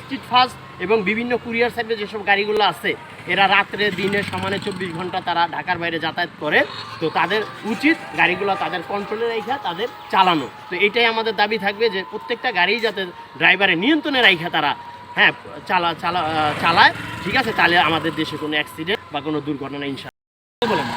Street fast এবং বিভিন্ন courier সাইডে যেসব গাড়িগুলো আছে, এরা রাত্রে, দিনে সমানে চব্বিশ ঘণ্টা তারা ঢাকার বাইরে যাতায়াত করে। তো তাদের উচিত গাড়িগুলো তাদের কন্ট্রোলে রাখা তাদের চালানো। তো এটাই আমাদের দাবি থাকবে যে প্রত্যেকটা গাড়ি যাতে ড্রাইভারের নিয়ন্ত্রণে রাখা তারা হ্যাঁ চালা চালা চালায়। ঠিক আছে, তাহলে আমাদের দেশে কোনো অ্যাক্সিডেন্ট বা কোনো দুর্ঘটনা ইনশাল্লাহ বলেন।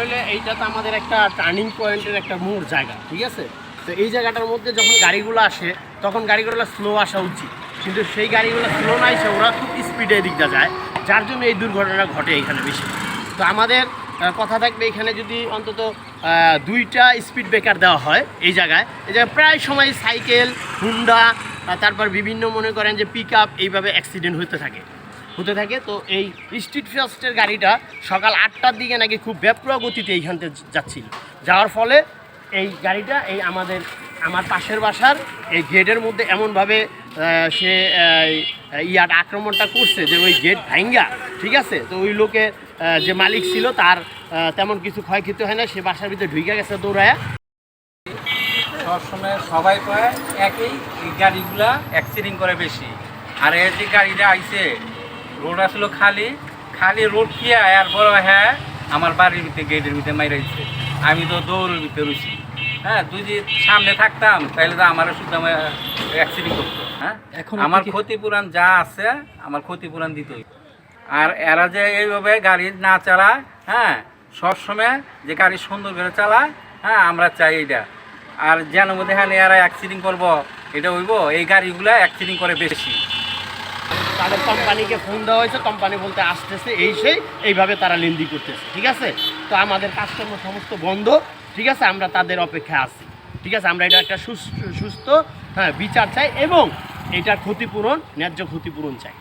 হইলে এইটা তো আমাদের একটা টার্নিং পয়েন্টের একটা মোড় জায়গা, ঠিক আছে? তো এই জায়গাটার মধ্যে যখন গাড়িগুলো আসে, তখন গাড়িগুলো স্লো আসা উচিত। কিন্তু সেই গাড়িগুলো স্লো না এসে ওরা খুব স্পিডে দিকটা যায়, যার জন্য এই দুর্ঘটনা ঘটে এখানে বেশি। তো আমাদের কথা থাকবে এখানে যদি অন্তত দুইটা স্পিড ব্রেকার দেওয়া হয় এই জায়গায় এই জায়গায় প্রায় সময় সাইকেল, হুন্ডা তারপর বিভিন্ন মনে করেন যে পিক আপ এইভাবে অ্যাক্সিডেন্ট হতে থাকে। হতে থাকে, তো এই স্ট্রিট ফাস্টের গাড়িটা সকাল আটটার দিকে নাকি খুব ব্যাপ্র গতিতে এইখান থেকে যাচ্ছিল। যাওয়ার ফলে এই গাড়িটা, এই আমাদের, আমার পাশের বাসার এই গেটের মধ্যে এমনভাবে সে ইয়ার আক্রমণটা করছে যে ওই গেট ভাঙ্গা ঠিক আছে? তো ওই লোকে যে মালিক ছিল তার তেমন কিছু ক্ষয়ক্ষতি হয় না সে বাসার ভিতরে ঢুকে গেছে দৌড়ায়। সবসময় সবাই কয়, একই গাড়িগুলা অ্যাক্সিডেন্ট করে বেশি। আর এই যে গাড়িটা আইছে, রোড আসলো খালি খালি রোড কি আয়ার পর হ্যাঁ আমার বাড়ির ভিতরে, গেটের ভিতরে মাইরাইছে আমি তো দৌড়ের ভিতরে রয়েছি হ্যাঁ তুই যদি সামনে থাকতাম তাহলে তো আমারও শুধু আমার অ্যাক্সিডেন্ট করতো হ্যাঁ? এখন আমার ক্ষতিপূরণ যা আছে আমার ক্ষতিপূরণ দিতই। আর এরা যে এইভাবে গাড়ি না চালায় হ্যাঁ সবসময় যে গাড়ি সুন্দর করে চালায় হ্যাঁ আমরা চাই এটা আর যেন মধ্যে হ্যাঁ এরা অ্যাক্সিডেন্ট করব এটা হইব এই গাড়িগুলো অ্যাক্সিডেন্ট করে বেশি। তাদের কোম্পানিকে ফোন দেওয়া হয়েছে কোম্পানি বলতে আসতেছে এই সেই এইভাবে তারা লেন্দি করতেছে ঠিক আছে? তো আমাদের কাজকর্ম সমস্ত বন্ধ। ঠিক আছে, আমরা তাদের অপেক্ষায় আছি। ঠিক আছে, আমরা এটা একটা সুস্থ হ্যাঁ বিচার চাই এবং এটার ক্ষতিপূরণ, ন্যায্য ক্ষতিপূরণ চাই।